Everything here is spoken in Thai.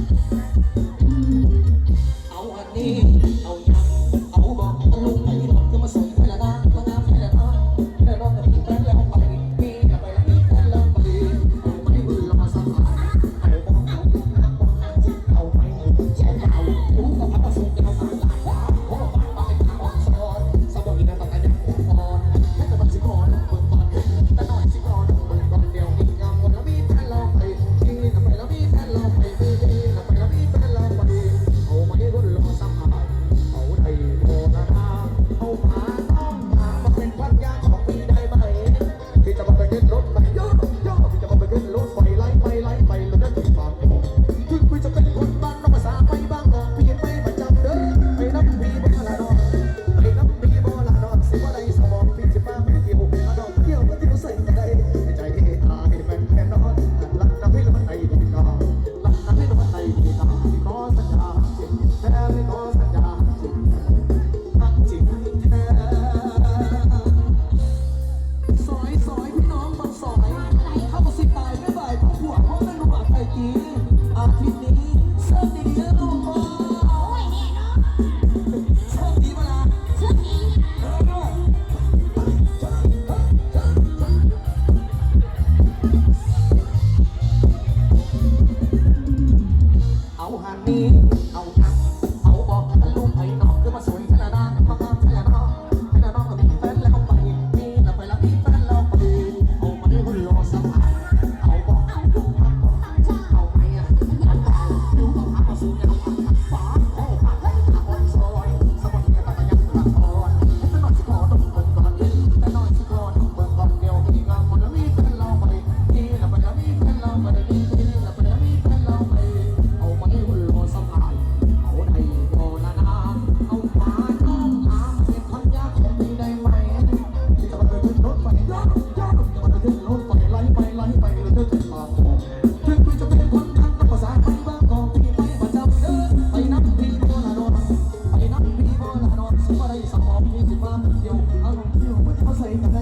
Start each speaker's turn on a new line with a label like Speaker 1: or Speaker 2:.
Speaker 1: Thank you. ความเดียวเอารมณ์เดียวม่นเข้าใส่ใน